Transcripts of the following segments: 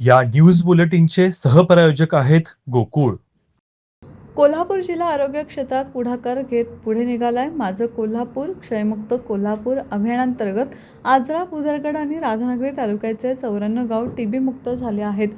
या न्यूज बुलेटिनचे सहप्रायोजक आहेत गोकुळ. कोल्हापूर जिल्हा आरोग्य क्षेत्रात पुढाकार घेत पुढे निघालाय माझं कोल्हापूर क्षयमुक्त कोल्हापूर अभियानांतर्गत आजरा पुदरगड आणि राधानगरी तालुक्याचे चौऱ्याण्णव गाव टीबी मुक्त झाले आहेत.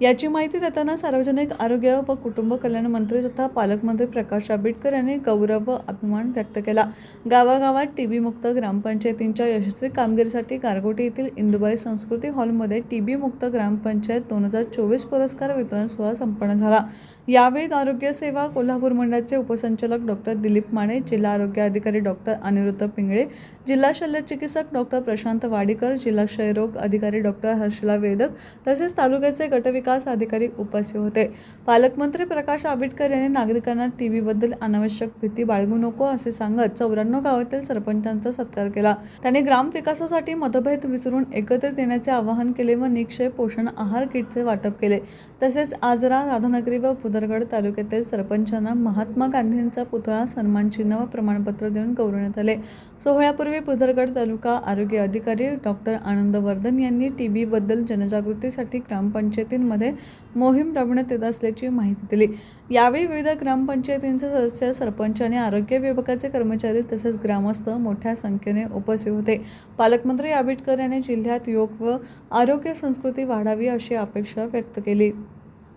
याची माहिती देताना सार्वजनिक आरोग्य व कुटुंब कल्याण मंत्री तथा पालकमंत्री प्रकाश आंबेडकर यांनी गौरव व अभिमान व्यक्त केला. गावागावात टीबी मुक्त ग्रामपंचायतींच्या यशस्वी कामगिरीसाठी गारगोटी येथील इंदुबाई संस्कृती हॉलमध्ये टीबी मुक्त ग्रामपंचायत दोन हजार चोवीस पुरस्कार वितरण सोहळा संपन्न झाला. यावेळी आरोग्य सेवा कोल्हापूर मंडळाचे उपसंचालक डॉक्टर दिलीप माने जिल्हा आरोग्य अधिकारी डॉक्टर अनिरुद्ध पिंगळे जिल्हा शल्य चिकित्सक डॉक्टर प्रशांत वाडीकर जिल्हा क्षयरोग अधिकारी डॉक्टर हर्षला वेदक तसेच तालुक्याचे गटविकास विकास अधिकारी उपस्थित होते. पालकमंत्री प्रकाश आंबेडकर यांनी नागरिकांना टीव्हीबद्दल अनावश्यक भीती बाळगू नको असे सांगत चौऱ्याण्णव गावातील सरपंचांचा सत्कार केला. त्यांनी ग्रामविकासासाठी मतभेद विसरून एकत्रित येण्याचे आवाहन केले व निक्षय पोषण आहार किटचे वाटप केले. तसेच आजरा राधानगरी व पुदरगड तालुक्यातील सरपंचांना महात्मा गांधींचा पुतळा सन्मान चिन्ह व प्रमाणपत्र देऊन गौरवण्यात आले. सोहळ्यापूर्वी पुदरगड तालुका आरोग्य अधिकारी डॉक्टर आनंद वर्धन यांनी टी बीबद्दल जनजागृतीसाठी ग्रामपंचायतींमध्ये मोहीम राबवण्यात येत असल्याची माहिती दिली. यावेळी विविध ग्रामपंचायतींचे सदस्य सरपंच आणि आरोग्य विभागाचे कर्मचारी तसेच ग्रामस्थ मोठ्या संख्येने उपस्थित होते. पालकमंत्री आंबेडकर यांनी जिल्ह्यात योग व आरोग्य संस्कृती वाढावी अशी अपेक्षा व्यक्त केली.